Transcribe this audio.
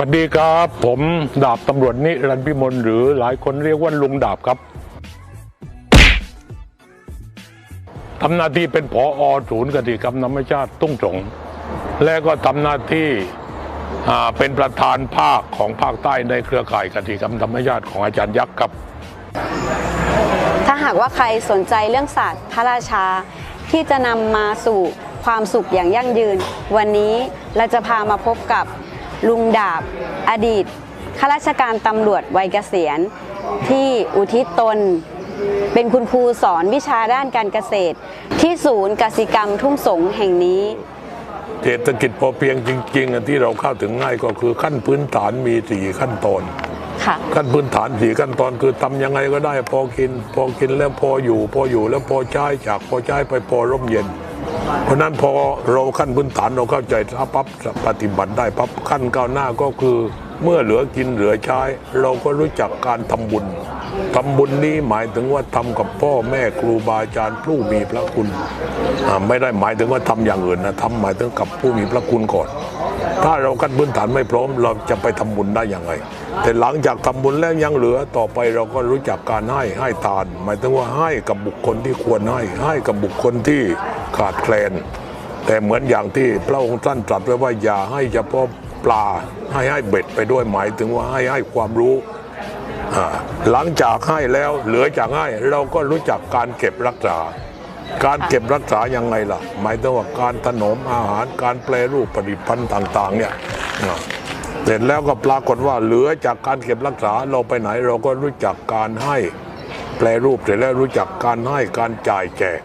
สวัสดีครับ ผมดาบตำรวจนิรันพิมลหรือหลายคนเรียกว่าลุงดาบครับทำหน้าที่เป็นผออศูนย์กติกรรมธรรมชาติตุ้งสงและก็ทำหน้าที่เป็นประธานภาคของภาคใต้ในเครือข่ายกติกรรมธรรมชาติของอาจารย์ยักษ์ครับ ถ้าหากว่าใครสนใจเรื่องศาสตร์พระราชาที่จะนำมาสู่ความสุขอย่างยั่งยืน วันนี้เราจะพามาพบกับ ลุงดาบ อดีตข้าราชการตำรวจวัยเกษียณ ที่อุทิศตน เป็นคุณครูสอนวิชาด้านการเกษตร ที่ศูนย์กสิกรรมทุ่งสงแห่งนี้ เศรษฐกิจพอเพียงจริงๆอะที่เราเข้าถึงง่ายก็คือขั้นพื้นฐานมีสี่ขั้นตอนค่ะขั้นพื้นฐานสี่ขั้นตอนคือทำยังไงก็ได้พอกิน พอกินแล้วพออยู่ พออยู่แล้วพอใช้จากพอใช้ไปพอร่มเย็น เพราะนั้นพอเราขั้นพื้นฐานเราเข้าใจปั๊บปฏิบัติได้ปั๊บขั้นก้าวหน้าก็คือเมื่อเหลือกินเหลือใช้ เราก็รู้จักการทำบุญทำบุญนี้หมายถึงว่าทำกับพ่อแม่ครูบาอาจารย์ผู้มีพระคุณ ไม่ได้หมายถึงว่าทำอย่างอื่นนะทำหมายถึงกับผู้มีพระคุณก่อน ถ้าเราขั้นพื้นฐานไม่พร้อม เราจะไปทำบุญได้ยังไงแต่หลังจากทำบุญแล้วยังเหลือต่อไปเราก็รู้จักการให้ให้ทาน หมายถึงว่าให้กับบุคคลที่ควรให้ให้กับบุคคลที่ขาดแคลน แต่เหมือนอย่างที่พระองค์ท่านตรัสไว้ว่าอย่าให้เฉพาะปลาให้ให้เบ็ดไปด้วยหมายถึงว่าให้ให้ความรู้หลังจากให้แล้วเหลือจากให้เราก็รู้จักการเก็บรักษา การเก็บรักษายังไงล่ะ หมายถึงว่าการถนอมอาหารการแปรรูปผลิตภัณฑ์ต่างๆ เนี่ยเสร็จแล้วก็ปรากฏว่าเหลือจากการเก็บรักษาเราไปไหนเราก็รู้จักการให้แปรรูปเสร็จแล้วรู้จักการให้การจ่ายแจก